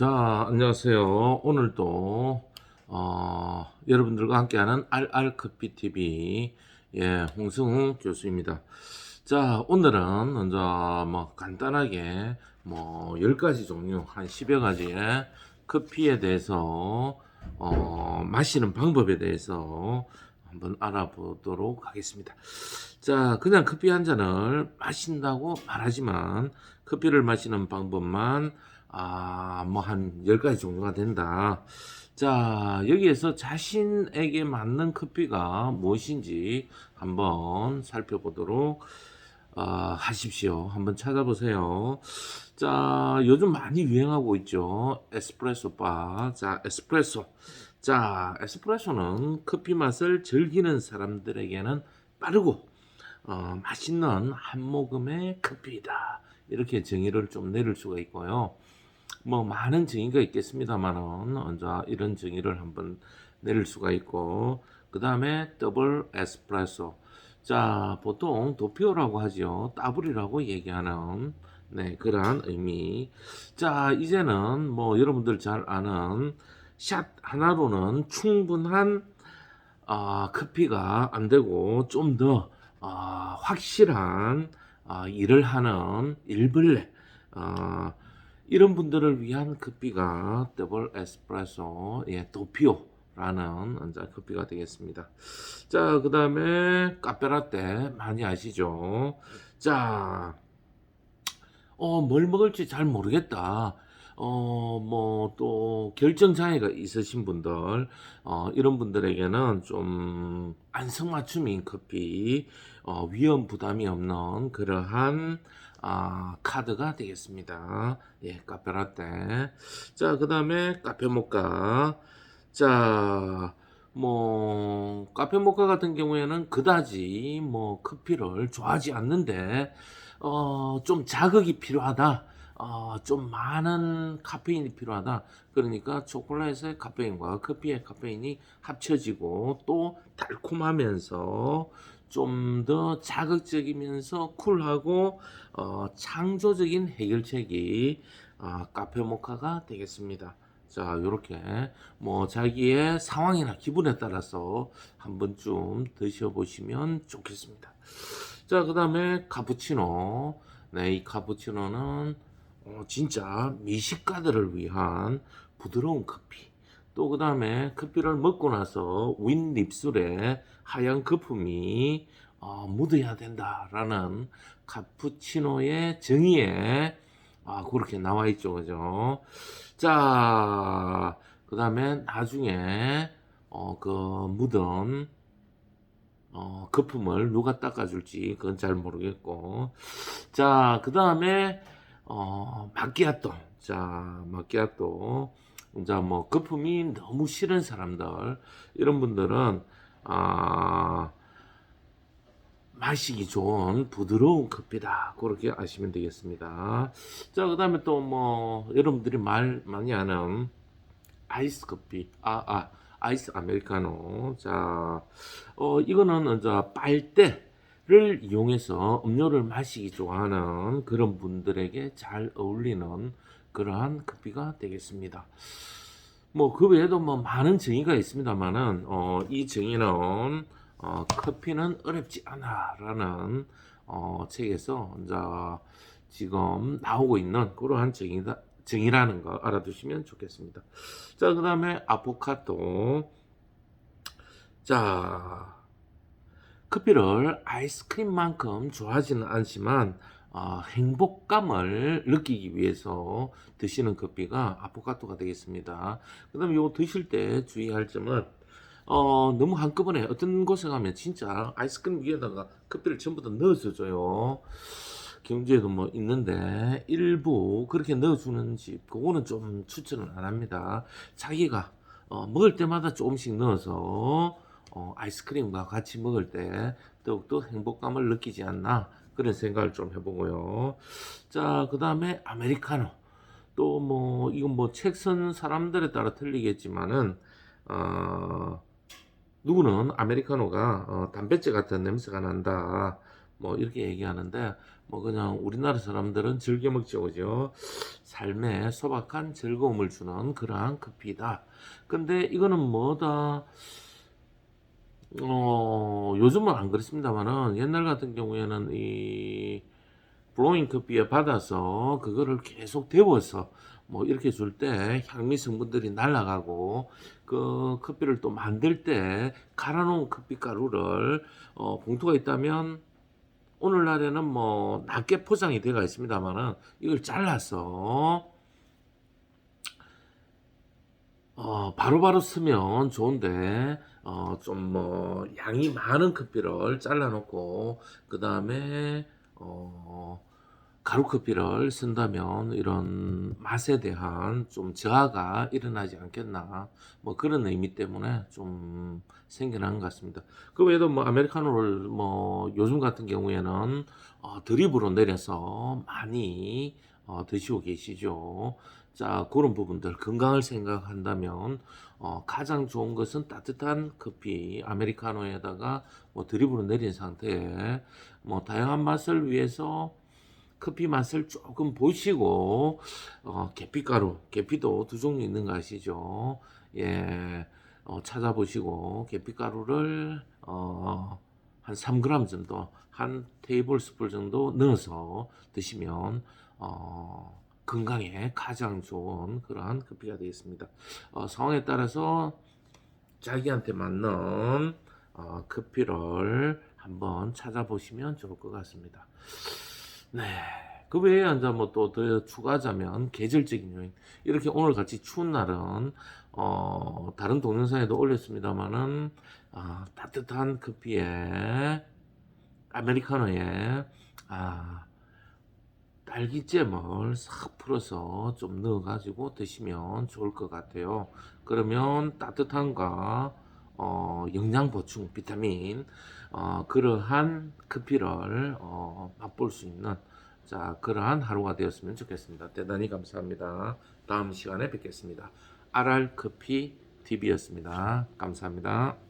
자, 안녕하세요. 오늘도 어, 여러분들과 함께하는 RR 커피 TV 예, 홍승우 교수입니다. 자, 오늘은 먼저 뭐 간단하게 뭐 10가지 종류 한 10여 가지의 커피에 대해서 어, 마시는 방법에 대해서 한번 알아보도록 하겠습니다. 자, 그냥 커피 한 잔을 마신다고 말하지만 커피를 마시는 방법만 아, 뭐 한 10가지 종류가 된다. 자, 여기에서 자신에게 맞는 커피가 무엇인지 한번 살펴보도록 어, 하십시오. 한번 찾아보세요. 자, 요즘 많이 유행하고 있죠. 에스프레소 바. 자, 에스프레소. 자, 에스프레소는 커피 맛을 즐기는 사람들에게는 빠르고 어, 맛있는 한 모금의 커피이다. 이렇게 정의를 좀 내릴 수가 있고요. 뭐 많은 정의가 있겠습니다만은 먼저 이런 정의를 한번 내릴 수가 있고 그 다음에 더블 에스프레소. 자 보통 도피오라고 하죠 따블이라고 얘기하는 네 그러한 의미. 자 이제는 뭐 여러분들 잘 아는 샷 하나로는 충분한 아, 커피가 안 되고 좀더 아, 확실한 아, 일을 하는 일벌레 아, 이런 분들을 위한 커피가 더블 에스프레소 예, 도피오 라는 이제 커피가 되겠습니다. 자, 그 다음에 카페라떼 많이 아시죠? 자, 어, 뭘 먹을지 잘 모르겠다. 어, 뭐, 또, 결정 장애가 있으신 분들, 어, 이런 분들에게는 좀 안성맞춤인 커피, 어, 위험 부담이 없는 그러한, 아, 카드가 되겠습니다. 예, 카페라떼. 자, 그 다음에 카페모카. 자, 뭐, 카페모카 같은 경우에는 그다지 뭐 커피를 좋아하지 않는데, 어, 좀 자극이 필요하다. 어, 좀 많은 카페인이 필요하다. 그러니까 초콜릿의 카페인과 커피의 카페인이 합쳐지고 또 달콤하면서 좀 더 자극적이면서 쿨하고 어, 창조적인 해결책이 어, 카페 모카가 되겠습니다. 자, 요렇게 뭐 자기의 상황이나 기분에 따라서 한 번쯤 드셔보시면 좋겠습니다. 자, 그 다음에 카푸치노. 네, 이 카푸치노는 어, 진짜 미식가들을 위한 부드러운 커피. 또 그 다음에 커피를 먹고 나서 윗입술에 하얀 거품이 어, 묻어야 된다라는 카푸치노의 정의에 아, 그렇게 나와 있죠, 그죠? 자, 그 다음에 나중에 어, 그 묻은 어, 거품을 누가 닦아줄지 그건 잘 모르겠고. 자 그 다음에 어, 마끼아또 자 마끼아또 이제 뭐 거품이 너무 싫은 사람들 이런 분들은 아 마시기 좋은 부드러운 커피다 그렇게 아시면 되겠습니다 자 그 다음에 또 뭐 여러분들이 말 많이 하는 아이스 커피 아 아. 아이스 아메리카노. 자, 어, 이거는 이제 빨대 를 이용해서 음료를 마시기 좋아하는 그런 분들에게 잘 어울리는 그러한 커피가 되겠습니다. 뭐, 그 외에도 뭐 많은 정의가 있습니다만은, 어, 이 정의는, 어, 커피는 어렵지 않아. 라는, 어, 책에서 이제 지금 나오고 있는 그러한 정의다. 정이라는 거 알아두시면 좋겠습니다. 자, 그 다음에 아보카도. 자, 커피를 아이스크림만큼 좋아하지는 않지만 어, 행복감을 느끼기 위해서 드시는 커피가 아보카도가 되겠습니다. 그 다음에 이거 드실 때 주의할 점은 어, 너무 한꺼번에 어떤 곳에 가면 진짜 아이스크림 위에다가 커피를 전부 다 넣어서 줘요. 경주에도 뭐 있는데 일부 그렇게 넣어주는 집 그거는 좀 추천을 안 합니다. 자기가 어, 먹을 때마다 조금씩 넣어서 어, 아이스크림과 같이 먹을 때 더욱더 행복감을 느끼지 않나 그런 생각을 좀 해보고요. 자, 그 다음에 아메리카노. 또 뭐 이건 뭐 책 쓴 사람들에 따라 틀리겠지만은 어, 누구는 아메리카노가 어, 담배째 같은 냄새가 난다. 뭐 이렇게 얘기하는데 뭐 그냥 우리나라 사람들은 즐겨 먹죠, 그죠? 삶에 소박한 즐거움을 주는 그러한 커피다. 근데 이거는 뭐다? 어, 요즘은 안 그렇습니다만은 옛날 같은 경우에는 이 블로잉 커피에 받아서 그거를 계속 데워서 뭐 이렇게 줄 때 향미 성분들이 날아가고 그 커피를 또 만들 때 갈아 놓은 커피 가루를 어, 봉투가 있다면 오늘날에는 뭐 낮게 포장이 되어 있습니다만은 이걸 잘라서 어, 바로바로 쓰면 좋은데, 어, 좀 뭐, 양이 많은 커피를 잘라놓고, 그 다음에, 어, 가루 커피를 쓴다면 이런 맛에 대한 좀 저하가 일어나지 않겠나. 뭐 그런 의미 때문에 좀 생겨난 것 같습니다. 그 외에도 뭐 아메리카노를 뭐 요즘 같은 경우에는 어, 드립으로 내려서 많이 어, 드시고 계시죠. 자, 그런 부분들 건강을 생각한다면 어, 가장 좋은 것은 따뜻한 커피 아메리카노에다가 뭐 드립으로 내린 상태에 뭐 다양한 맛을 위해서 커피 맛을 조금 보시고 어, 계피가루, 계피도 두 종류 있는 거 아시죠? 예, 어, 찾아보시고 계피가루를 어, 한 3g 정도, 한 테이블 스푼 정도 넣어서 드시면 어, 건강에 가장 좋은 그러한 커피가 되겠습니다. 어, 상황에 따라서 자기한테 맞는 어, 커피를 한번 찾아보시면 좋을 것 같습니다. 네. 그 외에 이제 뭐 또 더 추가하자면 계절적인 요인. 이렇게 오늘 같이 추운 날은 어, 다른 동영상에도 올렸습니다만은 아, 따뜻한 커피에 아메리카노에 아, 딸기잼을 싹 풀어서 좀 넣어가지고 드시면 좋을 것 같아요. 그러면 따뜻함과 어, 영양 보충, 비타민, 어, 그러한 커피를 어, 맛볼 수 있는 자 그러한 하루가 되었으면 좋겠습니다. 대단히 감사합니다. 다음 시간에 뵙겠습니다. RR 커피 TV였습니다. 감사합니다.